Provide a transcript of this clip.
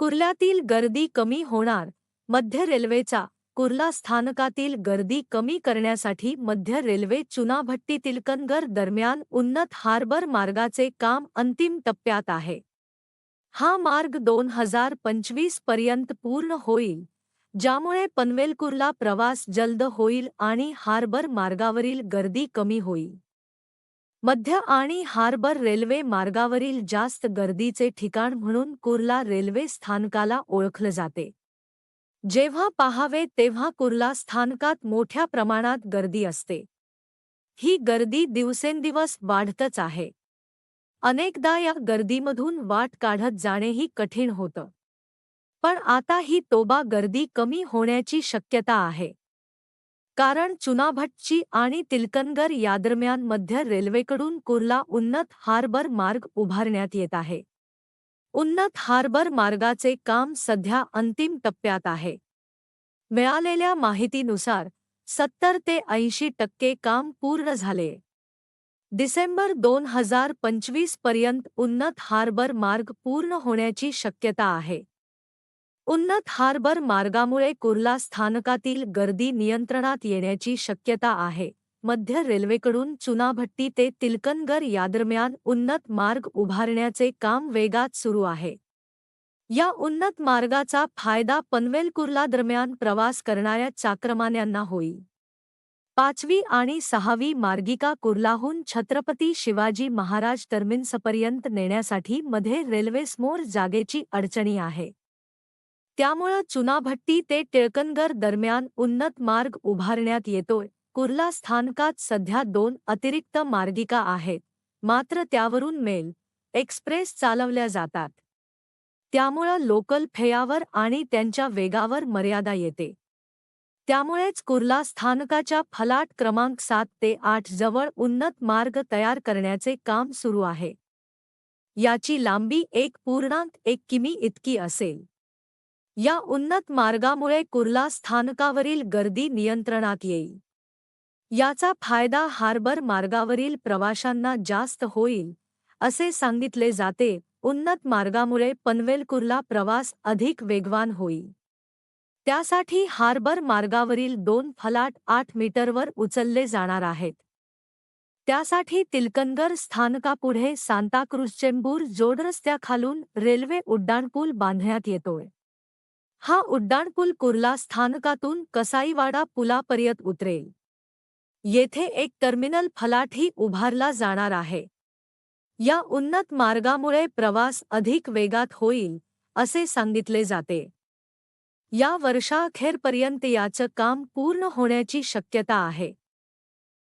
कुर्ल्यातील गर्दी कमी होणार. मध्य रेल्वेचा कुर्ला स्थानकातील गर्दी कमी करण्यासाठी मध्य रेल्वे चुनाभट्टी तिलकनगर दरम्यान उन्नत हार्बर मार्गाचे काम अंतिम टप्प्यात आहे. हा मार्ग दोन हजार पंचवीसपर्यंत पूर्ण होईल ज्यामुळे पनवेल कुर्ला प्रवास जलद होईल आणि हार्बर मार्गावरील गर्दी कमी होईल. मध्य आणि हार्बर रेल्वे मार्गावरील जास्त गर्दीचे ठिकाण म्हणून कुर्ला रेल्वे स्थानकाला ओळखलं जाते. जेव्हा पाहावे तेव्हा कुर्ला स्थानकात मोठ्या प्रमाणात गर्दी असते. ही गर्दी दिवसेंदिवस वाढतच आहे. अनेकदा या गर्दीमधून वाट काढत जाणेही कठीण होतं. पण आता ही तोबा गर्दी कमी होण्याची शक्यता आहे. कारण चुनाभटची आणि तिलकनगर यादरम्यान मध्य रेल्वेकडून कुर्ला उन्नत हार्बर मार्ग उभारण्यात येत आहे. उन्नत हार्बर मार्गाचे काम सध्या अंतिम टप्प्यात आहे. मिळालेल्या माहितीनुसार सत्तर ते ऐंशी टक्के काम पूर्ण झाले. डिसेंबर दोन हजार पंचवीसपर्यंत उन्नत हार्बर मार्ग पूर्ण होण्याची शक्यता आहे. उन्नत हार्बर मार्गामुळे कुर्ला स्थानकातील गर्दी नियंत्रणात येण्याची शक्यता आहे. मध्य रेल्वेकडून चुनाभट्टी ते तिलकनगर यादरम्यान उन्नत मार्ग उभारण्याचे काम वेगात सुरू आहे. या उन्नत मार्गाचा फायदा पनवेल कुर्ला दरम्यान प्रवास करणाऱ्या चाक्रमान्यांना होईल. पाचवी आणि सहावी मार्गिका कुर्लाहून छत्रपती शिवाजी महाराज टर्मिन्सपर्यंत नेण्यासाठी मध्ये रेल्वेसमोर जागेची अडचणी आहे. त्यामुळं चुनाभट्टी ते टिळकनगर दरम्यान उन्नत मार्ग उभारण्यात येतोय. कुर्ला स्थानकात सध्या दोन अतिरिक्त मार्गिका आहेत. मात्र त्यावरून मेल एक्सप्रेस चालवल्या जातात. त्यामुळं लोकल फेयावर आणि त्यांच्या वेगावर मर्यादा येते. त्यामुळेच कुर्ला स्थानकाच्या फलाट क्रमांक सात ते आठ जवळ उन्नत मार्ग तयार करण्याचे काम सुरू आहे. याची लांबी एक पूर्णांक एक किमी इतकी असेल. या उन्नत मार्गामुळे कुर्ला स्थानकावरील गर्दी नियंत्रणात येईल. याचा फायदा हार्बर मार्गावरील प्रवाशांना जास्त होईल असे सांगितले जाते. उन्नत मार्गामुळे पनवेल कुर्ला प्रवास अधिक वेगवान होईल. त्यासाठी हार्बर मार्गावरील दोन फलाट आठ मीटरवर उचलले जाणार आहेत. त्यासाठी तिलकनगर स्थानकापुढे सांताक्रुझचेंबूर जोडरस्त्याखालून रेल्वे उड्डाणपूल बांधण्यात येतोय. हा उड्डाणपूल कुर्ला स्थानकातून कसाईवाडा पुलापर्यंत उतरेल. येथे एक टर्मिनल फलाटही उभारला जाणार आहे. या उन्नत मार्गामुळे प्रवास अधिक वेगात होईल असे सांगितले जाते. या वर्षाअखेरपर्यंत याचं काम पूर्ण होण्याची शक्यता आहे.